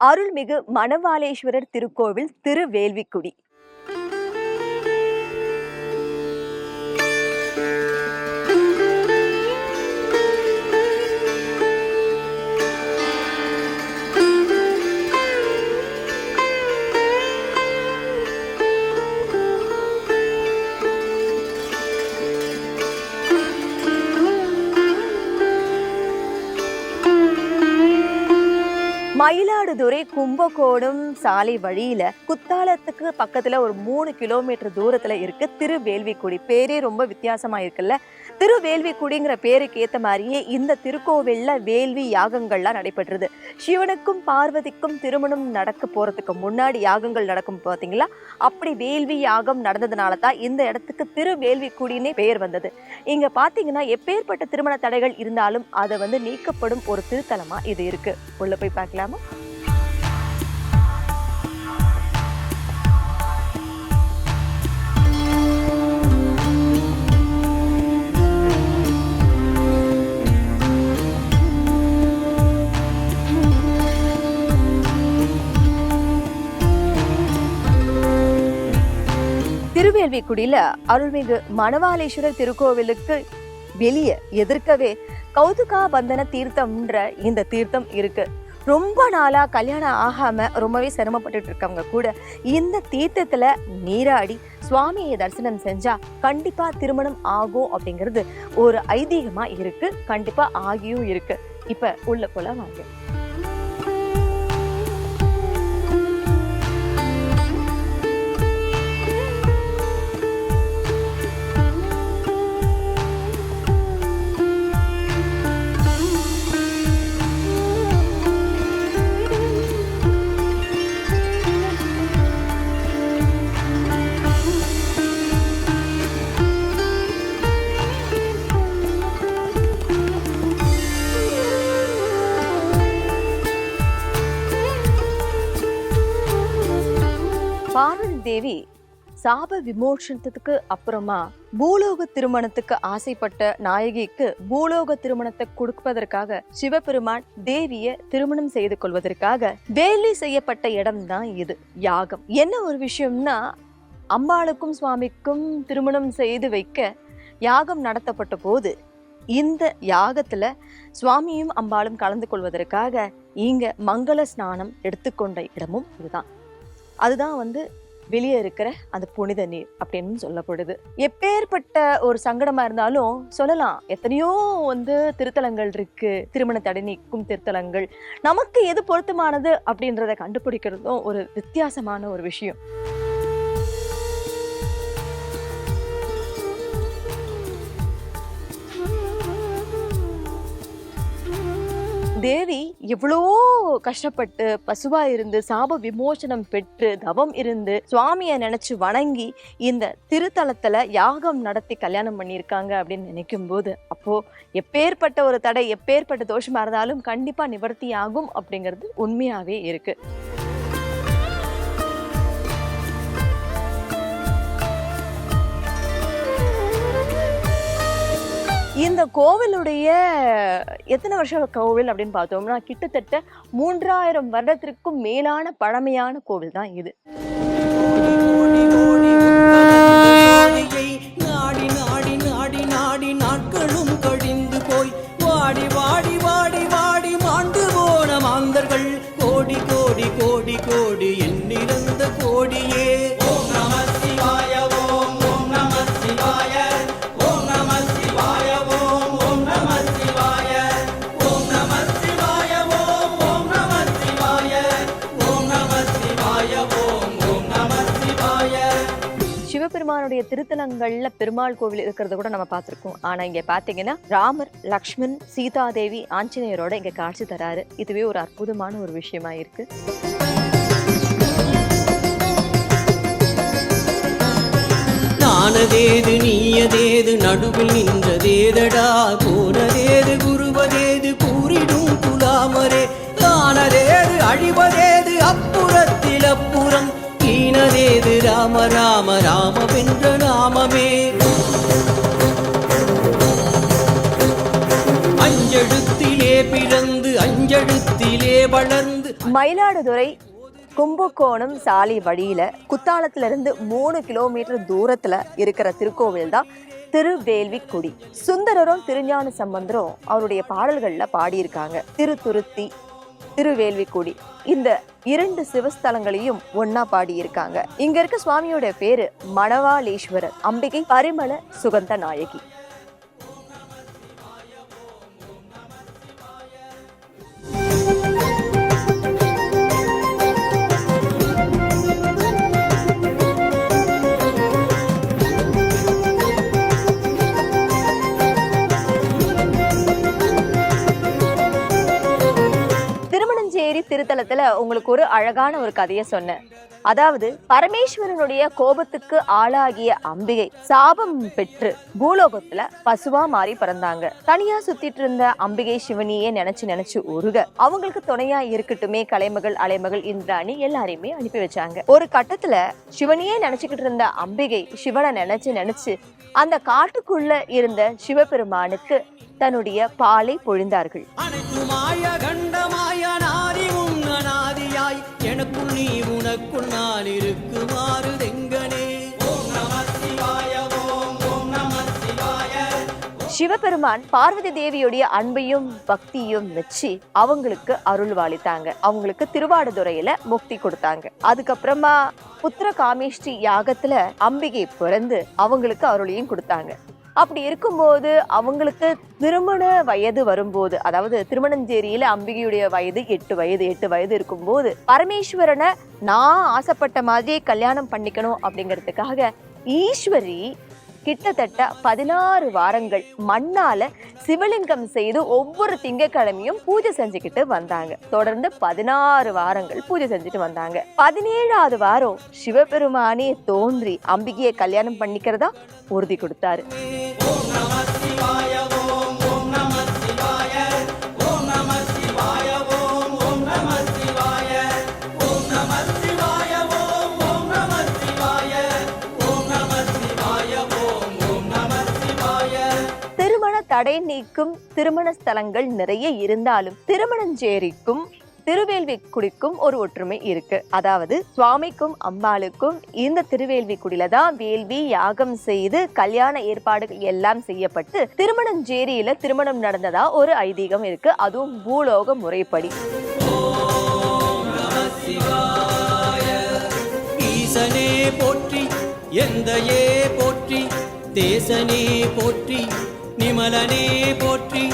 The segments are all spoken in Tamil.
அருள்மிகு மணவாளேஸ்வரர் திருக்கோவில் திருவேள்விக்குடி. மயிலாடுதுறை கும்பகோணம் சாலை வழியில குத்தாலத்துக்கு பக்கத்துல ஒரு மூணு கிலோமீட்டர் தூரத்துல இருக்க திருவேள்விக்குடி பேரே ரொம்ப வித்தியாசமா இருக்குல்ல? திருவேள்விக்குடிங்கிற பேருக்கு ஏத்த மாதிரியே இந்த திருக்கோவில்ல வேள்வி யாகங்கள்லாம் நடைபெற்றது. சிவனுக்கும் பார்வதிக்கும் திருமணம் நடக்க போறதுக்கு முன்னாடி யாகங்கள் நடக்கும் பாத்தீங்களா? அப்படி வேள்வி யாகம் நடந்ததுனால தான் இந்த இடத்துக்கு திருவேள்விக்குடினே பெயர் வந்தது. இங்க பாத்தீங்கன்னா எப்பேற்பட்ட திருமண தடைகள் இருந்தாலும் அதை வந்து நீக்கப்படும் ஒரு திருத்தலமா இது இருக்கு. உள்ள போய் பார்க்கலாமா குடியில அருள்மிகு மணவாளேஸ்வரர் திருக்கோவிலுக்கு வெளியே எதிர்க்கவே கௌதுகா பந்தன தீர்த்தம்ன்ற இந்த தீர்த்தம் இருக்கு. ரொம்ப நாளா கல்யாணம் ஆகாம ரொம்பவே சிரமப்பட்டுட்டு இருக்கவங்க கூட இந்த தீர்த்தத்துல நீராடி சுவாமியை தரிசனம் செஞ்சா கண்டிப்பா திருமணம் ஆகும் அப்படிங்கிறது ஒரு ஐதீகமா இருக்கு. கண்டிப்பா ஆகியும் இருக்கு. இப்ப உள்ள போல வாங்க தேவி சாப விமோசனத்துக்கு அப்புறமா பூலோக திருமணத்துக்கு ஆசைப்பட்ட நாயகிக்கு பூலோக திருமணத்தை கொடுப்பதற்காக சிவபெருமான் தேவிய திருமணம் செய்து கொள்வதற்காக வேலி செய்யப்பட்ட இடம்தான் இது யாகம். என்ன ஒரு விஷயம்னா அம்பாளுக்கும் சுவாமிக்கும் திருமணம் செய்து வைக்க யாகம் நடத்தப்பட்ட போது இந்த யாகத்துல சுவாமியும் அம்பாளும் கலந்து கொள்வதற்காக இங்க மங்கள ஸ்நானம் எடுத்துக்கொண்ட இடமும் இதுதான். அதுதான் வந்து வெளியே இருக்கிற அந்த புனித நீர் அப்படின்னு சொல்லப்படுது. எப்பேற்பட்ட ஒரு சங்கடமா இருந்தாலும் சொல்லலாம். எத்தனையோ வந்து திருத்தலங்கள் இருக்கு. திருமண தடை நீக்கும் திருத்தலங்கள். நமக்கு எது பொருத்தமானது அப்படின்றத கண்டுபிடிக்கிறதும் ஒரு வித்தியாசமான ஒரு விஷயம். தேவி எவ்வளோ கஷ்டப்பட்டு பசுவா இருந்து சாப விமோசனம் பெற்று தவம் இருந்து சுவாமியை நினைச்சு வணங்கி இந்த திருத்தலத்துல யாகம் நடத்தி கல்யாணம் பண்ணியிருக்காங்க அப்படின்னு நினைக்கும் போது அப்போ எப்பேற்பட்ட ஒரு தடை எப்பேற்பட்ட தோஷமா இருந்தாலும் கண்டிப்பா நிவர்த்தி ஆகும் அப்படிங்கிறது உண்மையாவே இருக்கு. இந்த கோவிலுடைய எத்தனை வருஷம் கோவில் அப்படின்னு பார்த்தோம்னா கிட்டத்தட்ட மூன்றாயிரம் வருடத்திற்கும் மேலான பழமையான கோவில் தான் இது. சிவபெருமானுடைய திருத்தலங்கள்ல பெருமாள் கோவில் இருக்கிறத கூட நம்ம பார்த்துருக்கோம். ஆனா இங்க பாத்தீங்கன்னா ராமர் லக்ஷ்மண் சீதாதேவி ஆஞ்சநேயரோட இங்க காட்சி தராரு. இதுவே ஒரு அற்புதமான ஒரு விஷயமா இருக்கு. நானதேது நீயதேது நடுவில் நின்றதேதடா. போனதேது குருவதேது கூறிடும் குலாமரே தானதேது அழிவதேது அப்புறத்து ராம ராம ராம வென்ற நாமமே. அஞ்செழுத்திலே பிறந்து அஞ்செழுத்திலே வளர்ந்து. மயிலாடுதுறை கும்பகோணம் சாலை வழியில குத்தாலத்துல இருந்து மூணு கிலோமீட்டர் தூரத்துல இருக்கிற திருக்கோவில் தான் திருவேல்விக்குடி சுந்தரரும் திருஞான சம்பந்தரும் அவருடைய பாடல்கள்ல பாடியிருக்காங்க. திருத்துருத்தி திருவேள்விக்குடி. இந்த இரண்டு சிவஸ்தலங்களையும் ஒன்னா பாடியிருக்காங்க. இங்க இருக்க சுவாமியோட பேரு மணவாளீஸ்வரர். அம்பிகை பரிமள சுகந்த நாயகி. திருமணஞ்சேரி உங்களுக்கு ஒரு அழகான ஒரு கதையை சொன்னேன். அதாவது பரமேஸ்வரனுடைய கோபத்துக்கு ஆளாகிய அம்பிகை சாபம் பெற்று பூலோகத்துல பசுவா மாறி பிறந்தாங்க. தனியா சுத்திட்டு இருந்த அம்பிகை சிவனியே நினைச்சு நினைச்சு உருக அவங்களுக்கு துணையா இருக்கட்டுமே கலைமகள் அலைமகள் இந்திராணி எல்லாரையுமே அனுப்பி வச்சாங்க. ஒரு கட்டத்துல சிவனியே நினைச்சுக்கிட்டு இருந்த அம்பிகை சிவனை நினைச்சு நினைச்சு அந்த காட்டுக்குள்ள இருந்த சிவபெருமானுக்கு தன்னுடைய பாலை பொழிந்தார்கள். அனைத்து மாய கண்டமாய நாரி நீ உனக்குள் நான் இருக்குமாறு தெங்கனே சிவபெருமான் பார்வதி தேவியுடைய அன்பையும் பக்தியும் வச்சு அவங்களுக்கு அருள் வாளித்தாங்க அவங்களுக்கு திருவாடுதுறையில முக்தி கொடுத்தாங்க. அதுக்கப்புறமா புத்திர காமேஷ்டி யாகத்துல அம்பிகை பிறந்து அவங்களுக்கு அருளையும் கொடுத்தாங்க. அப்படி இருக்கும்போது அவங்களுக்கு திருமண வயது வரும்போது அதாவது திருமணஞ்சேரியில அம்பிகையுடைய வயது எட்டு வயது எட்டு வயது இருக்கும்போது பரமேஸ்வரனை நான் ஆசைப்பட்ட மாதிரியே கல்யாணம் பண்ணிக்கணும் அப்படிங்கிறதுக்காக ஈஸ்வரி கிட்டத்தட்ட பதினாறு வாரங்கள் மண்ணால சிவலிங்கம் செய்து ஒவ்வொரு திங்கட்கிழமையும் பூஜை செஞ்சுக்கிட்டு வந்தாங்க. தொடர்ந்து பதினாறு வாரங்கள் பூஜை செஞ்சுட்டு வந்தாங்க. பதினேழாவது வாரம் சிவபெருமானே தோன்றி அம்பிகையை கல்யாணம் பண்ணிக்கிறதா உறுதி கொடுத்தாரு. தடை நீக்கும் திருமண ஸ்தலங்கள் நிறைய இருந்தாலும் திருமணஞ்சேரிக்கும் திருவேல்விக்குடிக்கும் ஒரு ஒற்றுமை இருக்கு. அதாவது சுவாமிக்கும் அம்பாளுக்கும் இந்த திருவேல்விக்குடியில தான் வேள்வி யாகம் செய்து கல்யாண ஏற்பாடுகள் எல்லாம் செய்யப்பட்டு திருமணஞ்சேரியில திருமணம் நடந்ததா ஒரு ஐதீகம் இருக்கு. அதுவும் பூலோக முறைப்படி. போற்றி எந்தையே போற்றி தேசனே போற்றி நிமலனே போற்றி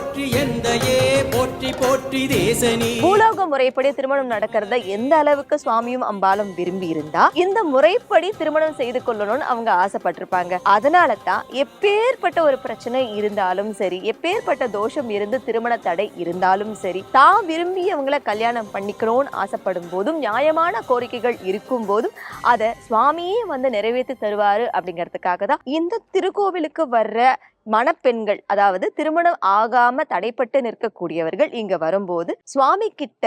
போற்றி போற்றி எந்தையே போற்றி போற்றி தேசனி. பூலோக முறைப்படி திருமணம் நடக்கிறத எந்த அளவுக்கு சுவாமியும் அம்பாலும் விரும்பி இருந்தா இந்த முறைப்படி திருமணம் செய்து கொள்ளணும்னு அவங்க ஆசைப்பட்டிருப்பாங்க. அதனால தான் எப்பேற்பட்ட ஒரு பிரச்சனை இருந்தாலும் சரி எப்பேற்பட்ட தோஷம் இருந்து திருமண தடை இருந்தாலும் சரி தான் விரும்பி அவங்கள கல்யாணம் பண்ணிக்கணும்னு ஆசைப்படும் போதும் நியாயமான கோரிக்கைகள் இருக்கும் போதும் அதை சுவாமியே வந்து நிறைவேற்றி தருவாரு அப்படிங்கிறதுக்காக தான் இந்த திருக்கோவிலுக்கு வர்ற மணப்பெண்கள் அதாவது திருமணம் ஆகாம தடைப்பட்டு நிற்கக்கூடியவர்கள் இங்க வரும்போது சுவாமி கிட்ட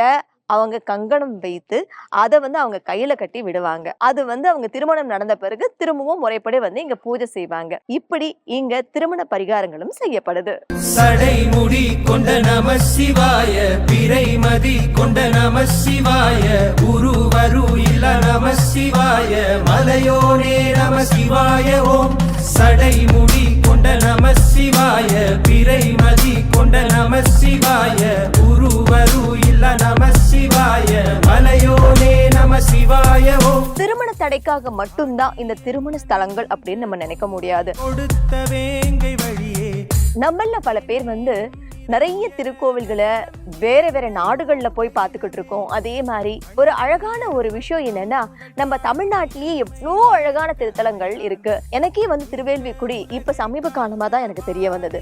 அவங்க கங்கணம் வைத்து அதை வந்து அவங்க கையில கட்டி விடுவாங்க. அது வந்து அவங்க திருமணம் நடந்த பிறகு திரும்பவும் முறைப்படி வந்து இங்க பூஜை செய்வாங்க. இப்படி இங்க திருமண பரிகாரங்களும் செய்யப்படுது. சடைமுடி கொண்ட நம சிவாய பிறைமதி கொண்ட நம சிவாய உருவரு இல்ல நம சிவாய மலையோனே நம சிவாய ஓம். சடைமுடி கொண்ட நம சிவாய பிறைமதி கொண்ட நம சிவாய உருவரு இல்ல நம திருமண தடைக்காக மட்டும்தான் இந்த திருமண ஸ்தலங்கள் அப்படின்னு நம்ம நினைக்க முடியாது. நம்மள பல பேர் வந்து நிறைய திருக்கோவில்களை வேற வேற நாடுகள்ல போய் பார்த்துக்கிட்டு இருக்கோம். அதே மாதிரி ஒரு அழகான ஒரு விஷயம் என்னன்னா நம்ம தமிழ்நாட்டிலேயே எவ்வளோ அழகான திருத்தலங்கள் இருக்கு. எனக்கே வந்து திருவேல்விக்குடி இப்ப சமீப காலமா தான் எனக்கு தெரிய வந்தது.